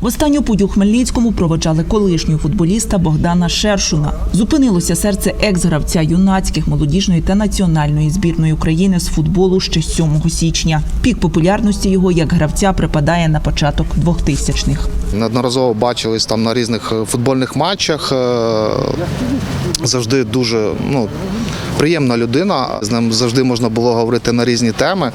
В останню путь у Хмельницькому проводжали колишнього футболіста Богдана Шершуна. Зупинилося серце екс-гравця юнацьких, молодіжної та національної збірної України з футболу ще 7 січня. Пік популярності його як гравця припадає на початок 2000-х. Неодноразово бачились там на різних е, футбольних матчах. Е, Завжди дуже ну, приємна людина. З ним завжди можна було говорити на різні теми.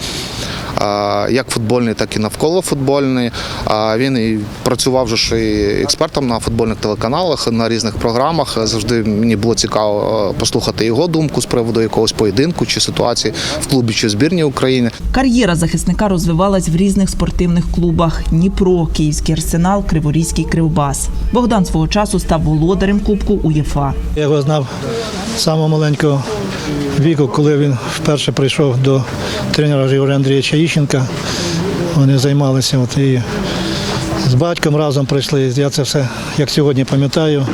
Як футбольний, так і навколо футбольний. А Він і працював же ж і експертом на футбольних телеканалах, на різних програмах. Завжди мені було цікаво послухати його думку з приводу якогось поєдинку чи ситуації в клубі чи в збірні України. Кар'єра захисника розвивалась в різних спортивних клубах: Дніпро, Київський арсенал, Криворізький Кривбас. Богдан свого часу став володарем Кубку УЄФА. Я його знав самого маленького віку, коли він вперше прийшов до тренера Григорія Андрійовича Іщенка. Вони займалися от, і з батьком разом прийшли. Я це все, як сьогодні пам'ятаю.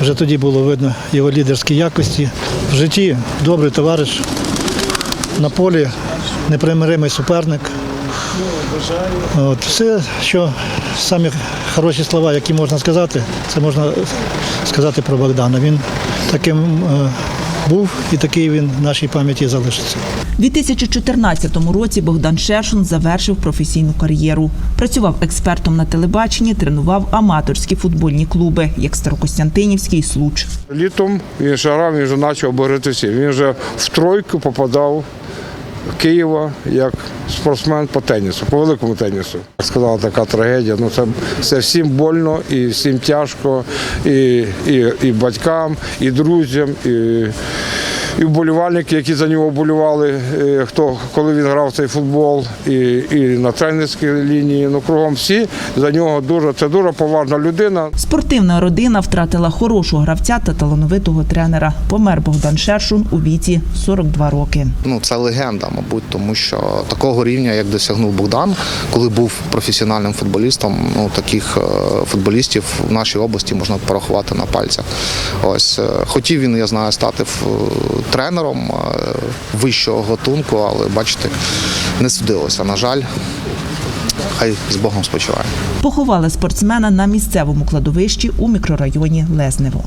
Вже тоді було видно його лідерські якості. В житті добрий товариш, на полі непримиримий суперник. От, все, що самі хороші слова, які можна сказати, це можна сказати про Богдана. Він таким е, був і такий він в нашій пам'яті залишиться. У 2014 році Богдан Шершун завершив професійну кар'єру. Працював експертом на телебаченні, тренував аматорські футбольні клуби, як Старокостянтинівський Случ. Літом він ще грав, він вже почав боротися. Він вже в тройку попадав Києва як спортсмен по тенісу, по великому тенісу. Як сказала, така трагедія. Ну це, це всім больно і всім тяжко, і, і, і батькам, і друзям, і, і вболівальники, які за нього вболівали, е, хто коли він грав цей футбол, і, і на тренерській лінії. Ну кругом всі за нього дуже це дуже поважна людина. Спортивна родина втратила хорошого гравця та талановитого тренера. Помер Богдан Шершун у віці 42 роки. ну, це легенда, мабуть, тому що такого рівня, як досягнув Богдан, коли був професіональним футболістом, ну таких е, футболістів в нашій області можна порахувати на пальцях. Ось е, хотів він, я знаю, стати тренером е, вищого готунку, але бачите, не судилося. На жаль, хай з Богом спочиває. Поховали спортсмена на місцевому кладовищі у мікрорайоні Лезнево.